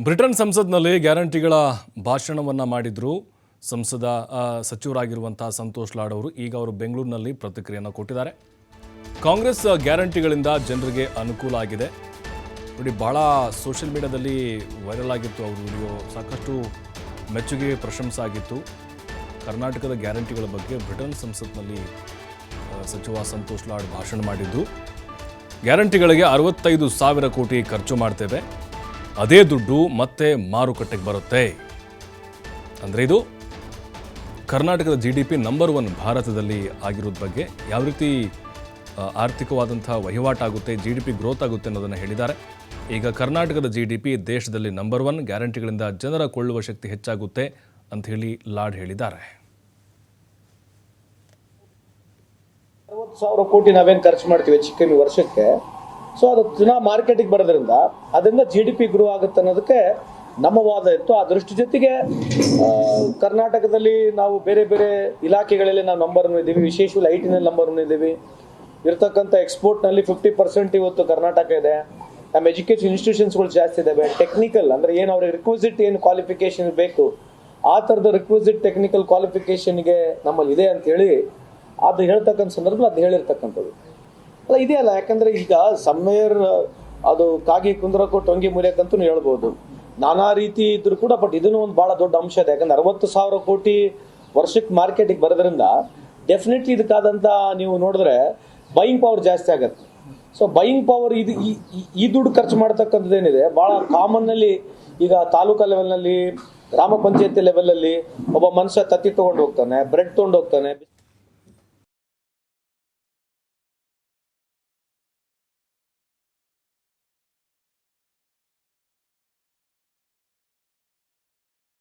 Britain ಸಂಸತ್ನಲ್ಲಿ ಗ್ಯಾರಂಟಿಗಳ ಭಾಷಣವನ್ನು ಮಾಡಿದ್ರು. ಸಂಸದ ಸಚಿವರಾಗಿರುವಂಥ ಸಂತೋಷ್ ಲಾಡ್ ಅವರು ಈಗ ಅವರು ಬೆಂಗಳೂರಿನಲ್ಲಿ ಪ್ರತಿಕ್ರಿಯೆಯನ್ನು ಕೊಟ್ಟಿದ್ದಾರೆ. ಕಾಂಗ್ರೆಸ್ ಗ್ಯಾರಂಟಿಗಳಿಂದ ಜನರಿಗೆ ಅನುಕೂಲ ಆಗಿದೆ. ನೋಡಿ ಭಾಳ ಸೋಷಿಯಲ್ ಮೀಡಿಯಾದಲ್ಲಿ ವೈರಲ್ ಆಗಿತ್ತು ಅವರು ವಿಡಿಯೋ. ಸಾಕಷ್ಟು ಮೆಚ್ಚುಗೆ, ಪ್ರಶಂಸೆ ಆಗಿತ್ತು. ಕರ್ನಾಟಕದ ಗ್ಯಾರಂಟಿಗಳ ಬಗ್ಗೆ ಬ್ರಿಟನ್ ಸಂಸತ್ನಲ್ಲಿ ಸಚಿವ ಸಂತೋಷ್ ಲಾಡ್ ಭಾಷಣ ಮಾಡಿದ್ದು. ಗ್ಯಾರಂಟಿಗಳಿಗೆ ಅರವತ್ತೈದು ಸಾವಿರ ಕೋಟಿ ಖರ್ಚು ಮಾಡ್ತೇವೆ. ಅದೇ ದುಡ್ಡು ಮತ್ತೆ ಮಾರುಕಟ್ಟೆಗೆ ಬರುತ್ತೆ. ಅಂದರೆ ಇದು ಕರ್ನಾಟಕದ G D P number one ಭಾರತದಲ್ಲಿ ಆಗಿರೋದ್ರ ಬಗ್ಗೆ ಯಾವ ರೀತಿ ಆರ್ಥಿಕವಾದಂಥ ವಹಿವಾಟಾಗುತ್ತೆ ಜಿ ಡಿ ಪಿ ಗ್ರೋತ್ ಆಗುತ್ತೆ ಅನ್ನೋದನ್ನು ಹೇಳಿದ್ದಾರೆ. ಈಗ ಕರ್ನಾಟಕದ ಜಿ ಡಿ ಪಿ ದೇಶದಲ್ಲಿ ನಂಬರ್ ಒನ್ ಗ್ಯಾರಂಟಿಗಳಿಂದ ಜನರ ಕೊಳ್ಳುವ ಶಕ್ತಿ ಹೆಚ್ಚಾಗುತ್ತೆ ಅಂತ ಹೇಳಿ ಲಾಡ್ ಹೇಳಿದ್ದಾರೆ. ಅರವತ್ತು ಸಾವಿರ ಕೋಟಿ ನಾವೇನು ಖರ್ಚು ಮಾಡ್ತೀವಿ ಕಮ್ಮಿ ವರ್ಷಕ್ಕೆ? ಸೊ ಅದು ದಿನ ಮಾರ್ಕೆಟಿಗೆ ಬರೋದ್ರಿಂದ ಅದರಿಂದ ಜಿ ಡಿ ಪಿ ಗ್ರೋ ಆಗುತ್ತೆ ಅನ್ನೋದಕ್ಕೆ ನಮ್ಮ ವಾದ ಇತ್ತು. ಆ ದೃಷ್ಟಿ ಜೊತೆಗೆ ಕರ್ನಾಟಕದಲ್ಲಿ ನಾವು ಬೇರೆ ಬೇರೆ ಇಲಾಖೆಗಳಲ್ಲಿ ನಾವು ನಂಬರ್ ಇದ್ದೀವಿ. ವಿಶೇಷವಾಗಿ ಐ ಟಿನಲ್ಲಿ ನಂಬರ್ ಇದ್ದೀವಿ. ಇರ್ತಕ್ಕಂಥ ಎಕ್ಸ್ಪೋರ್ಟ್ನಲ್ಲಿ ಫಿಫ್ಟಿ ಪರ್ಸೆಂಟ್ ಇವತ್ತು ಕರ್ನಾಟಕ ಇದೆ. ನಮ್ಮ ಎಜುಕೇಶನ್ ಇನ್ಸ್ಟಿಟ್ಯೂಷನ್ಸ್ಗಳು ಜಾಸ್ತಿ ಇದ್ದಾವೆ ಟೆಕ್ನಿಕಲ್ ಅಂದರೆ ಏನು, ಅವ್ರಿಗೆ ರಿಕ್ವಿಸಿಟ್ ಏನು ಕ್ವಾಲಿಫಿಕೇಶನ್ ಬೇಕು, ಆ ಥರದ ರಿಕ್ವಿಸಿಟ್ ಟೆಕ್ನಿಕಲ್ ಕ್ವಾಲಿಫಿಕೇಶನ್ಗೆ ನಮ್ಮಲ್ಲಿ ಇದೆ ಅಂತ ಹೇಳಿ, ಅದು ಹೇಳ್ತಕ್ಕಂಥ ಸಂದರ್ಭದಲ್ಲಿ ಅದು ಹೇಳಿರ್ತಕ್ಕಂಥದ್ದು. ಅಲ್ಲ ಇದೆ ಅಲ್ಲ ಯಾಕಂದ್ರೆ ಈಗ ಸಮ್ಮೇರ್, ಅದು ಕಾಗಿ ಕುಂದ್ರಕ್ಕೂ ಟೊಂಗಿ ಮುರಿಯಕ್ಕಂತೂ ಹೇಳ್ಬೋದು. ನಾನಾ ರೀತಿ ಇದ್ರು ಕೂಡ ಬಟ್ ಇದನ್ನು ಒಂದು ಬಹಳ ದೊಡ್ಡ ಅಂಶ ಇದೆ. ಯಾಕಂದ್ರೆ ಅರವತ್ತು ಸಾವಿರ ಕೋಟಿ ವರ್ಷಕ್ಕೆ ಮಾರ್ಕೆಟಿಗೆ ಬರೋದ್ರಿಂದ ಡೆಫಿನೆಟ್ಲಿ ಇದಕ್ಕಾದಂತ ನೀವು ನೋಡಿದ್ರೆ ಬೈಯಿಂಗ್ ಪವರ್ ಜಾಸ್ತಿ ಆಗತ್ತೆ. ಸೊ ಬೈಯಿಂಗ್ ಪವರ್ ಇದು ಈ- ದುಡ್ಡು ಖರ್ಚು ಮಾಡ್ತಕ್ಕಂಥದ್ದು ಏನಿದೆ ಬಹಳ ಕಾಮನ್ನಲ್ಲಿ ಈಗ ತಾಲೂಕಾ ಲೆವೆಲ್ನಲ್ಲಿ ಗ್ರಾಮ ಪಂಚಾಯತಿ ಲೆವೆಲಲ್ಲಿ ಒಬ್ಬ ಮನುಷ್ಯ ತತ್ತಿ ತಗೊಂಡು ಹೋಗ್ತಾನೆ ಬ್ರೆಡ್ ತಗೊಂಡು ಹೋಗ್ತಾನೆ